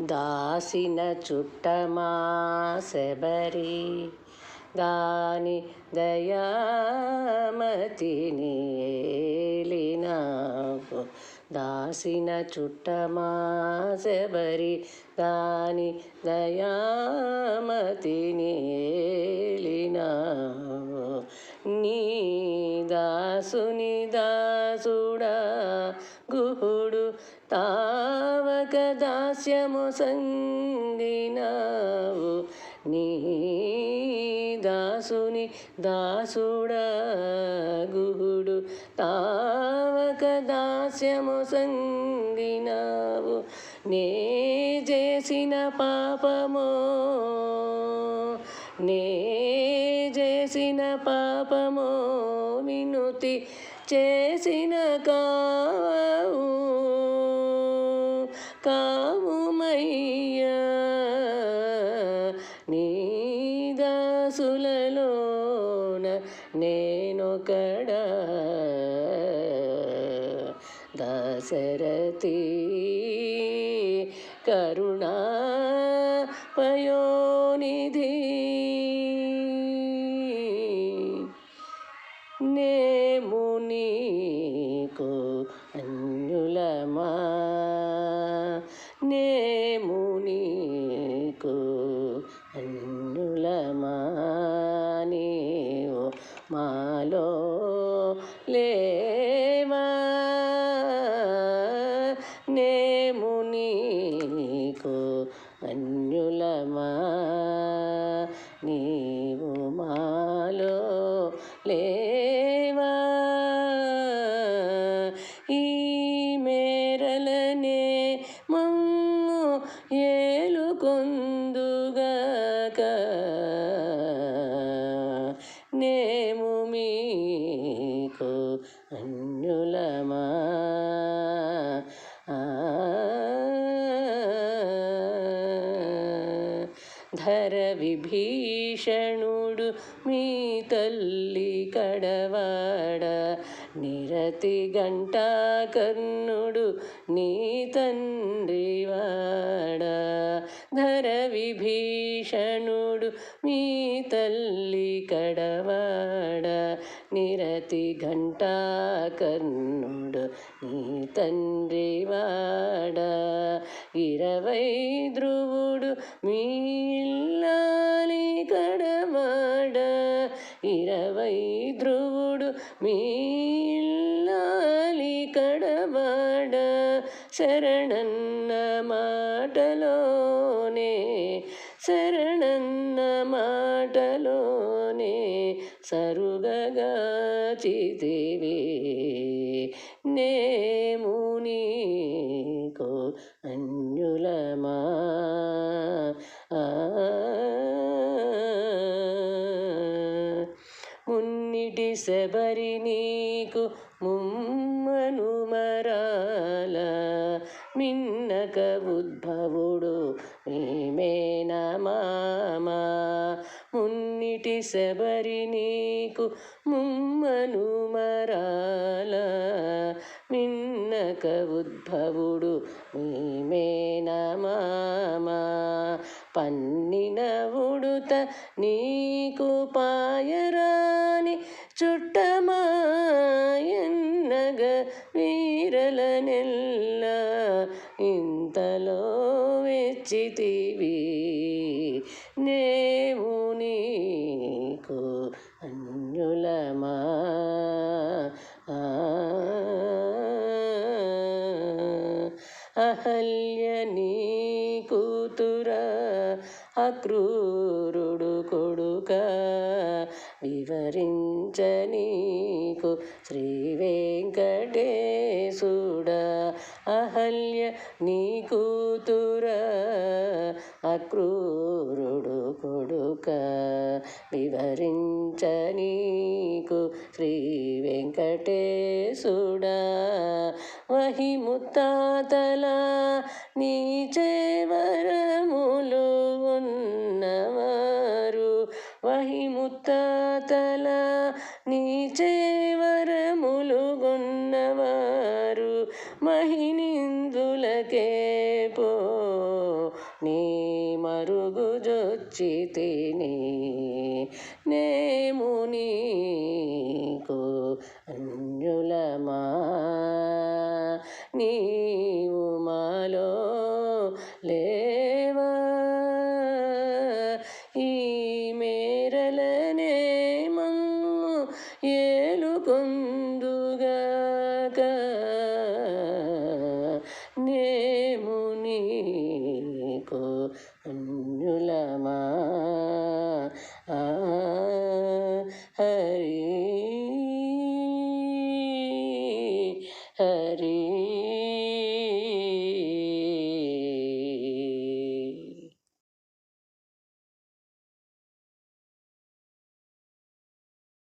దాసిన చుట్టమా శబరి దాని దయామతిని ఏలినాకు. దాసిన చుట్టమా శబరి దాని దయామతిని ఏలినావు నీ దాసుని దాసుడా దాస్యము సంగినావు నీ దాసుని దాసుడా తావక దాస్యము సంగినావు నే చేసిన పాపమో. నే చేసిన పాపమో. వినుతి చేసిన కావు. కావుమయ్యా నీ దాసులలోన నేనొకడా. దశరథి కరుణా పయోనిధి ముని నీకు మాలో లేవా? నేము నీకు అన్యులమా? నీవు మాలో లేవా? ఈ మేరలనే మమ్ము ఏలుకొందుగాక ధర విభీషణుడు మీ తల్లి కడవాడ. నిరతి గంటా కర్ణుడు నీ తండ్రి వాడ. ధర విభీషణుడు మీ తల్లి కడవాడ. నిరతి ఘంటా కర్ణుడు నీ తండ్రి వాడ ఇరవై ధ్రువుడు మీల్లాలి కడవాడ ఇరవై ధ్రువుడు మీల్లాలి కడవాడ శరణన్న మాటలోనే శరణన్న మాటలోనే సరుగగాచితివి నేము నీకు అన్యులమా? మున్నిటి శబరి నీకు ముమ్మను మరాల. మిన్నక ఉద్భవుడు మేమేన మామ శబరి నీకు ముమ్మను మరాల? మిన్నక ఉద్భవుడు మేమేన మామ పన్నిన ఉడుత నీకు పాయరాని చుట్టమాయన్నగ వీరల నెల్ల. ఇంతలో వెచ్చితివి నేము అహల్య నీ కూతురా అక్రూరుడు కొడుక వివరించ నీకు శ్రీ వెంకటేశుడ అహల్య నీ కూతురా అక్రూరుడు కొడుక వివరించ నీకు శ్రీ వెంకటేశుడా వహి ముత్తాతలా నీ చేవరములు ఉన్నవారు. వహి ముత్తాతల నీ చేవరములు ఉన్నవారు. మహినిందులకే పో నీ మరుగుజొచ్చి తిని నీవు మాలో లేవా? ఈ మేరలనే మమ్ము ఏలుకొందుగాక. నేము నీకు అన్యులమా? রে